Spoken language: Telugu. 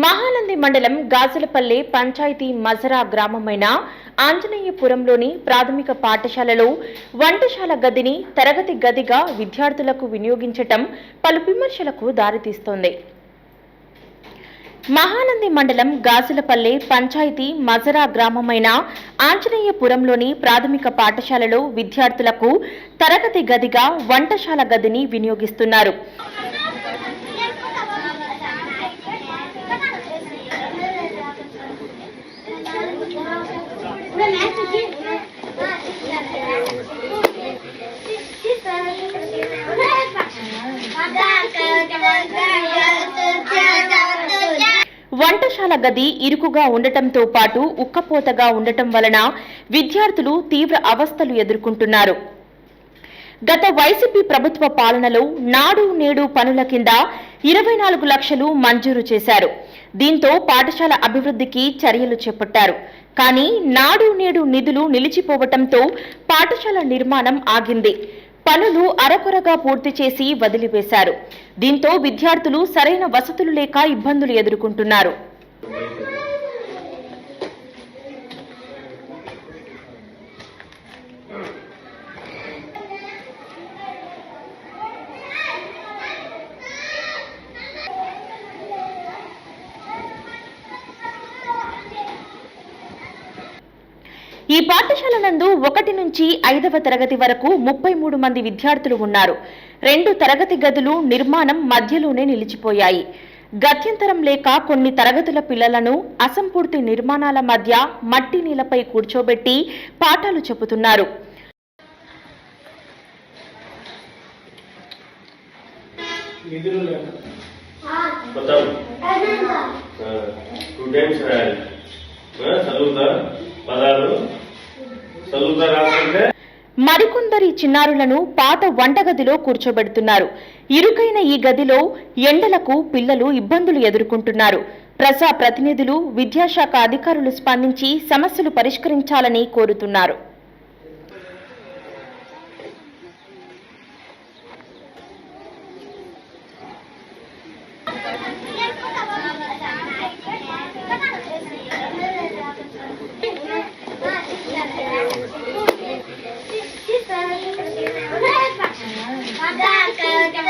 మహానంది మండలం గాజులపల్లె పంచాయతీ మజరా గ్రామమైన ఆంజనేయపురంలోని ప్రాథమిక పాఠశాలలో వంటశాల గదిని తరగతి గదిగా విద్యార్థులకు వినియోగించటం పలు విమర్శలకు దారితీస్తోంది. మహానంది మండలం గాజులపల్లె పంచాయతీ మజరా గ్రామమైన ఆంజనేయపురంలోని ప్రాథమిక పాఠశాలలో విద్యార్థులకు తరగతి గదిగా వంటశాల గదిని వినియోగిస్తున్నారు. వంటశాల గది ఇరుకుగా ఉండటంతో పాటు ఉక్కపోతగా ఉండటం వలన విద్యార్థులు తీవ్ర అవస్థలు ఎదుర్కొంటున్నారు. గత వైసీపీ ప్రభుత్వ పాలనలో నాడు నేడు పనుల కింద ఇరవై నాలుగు లక్షలు మంజూరు చేశారు. దీంతో పాఠశాల అభివృద్ధికి చర్యలు చేపట్టారు. కానీ నాడు నేడు నిధులు నిలిచిపోవటంతో పాఠశాల నిర్మాణం ఆగింది. పనులు అరకొరగా పూర్తి చేసి వదిలివేశారు. దీంతో విద్యార్థులు సరైన వసతులు లేక ఇబ్బందులు ఎదుర్కొంటున్నారు. ఈ పాఠశాల నందు ఒకటి నుంచి ఐదవ తరగతి వరకు ముప్పై మూడు మంది విద్యార్థులు ఉన్నారు. రెండు తరగతి గదులు నిర్మాణం మధ్యలోనే నిలిచిపోయాయి. గత్యంతరం లేక కొన్ని తరగతుల పిల్లలను అసంపూర్తి నిర్మాణాల మధ్య మట్టి నీలపై కూర్చోబెట్టి పాఠాలు చెబుతున్నారు. టూ టైమ్స్ రాయాలి. చిన్నారులను పాత వంటగదిలో కూర్చోబెడుతున్నారు. ఇరుకైన ఈ గదిలో ఎండలకు పిల్లలు ఇబ్బందులు ఎదుర్కొంటున్నారు. ప్రజా ప్రతినిధులు విద్యాశాఖ అధికారులు స్పందించి సమస్యలు పరిష్కరించాలని కోరుతున్నారు.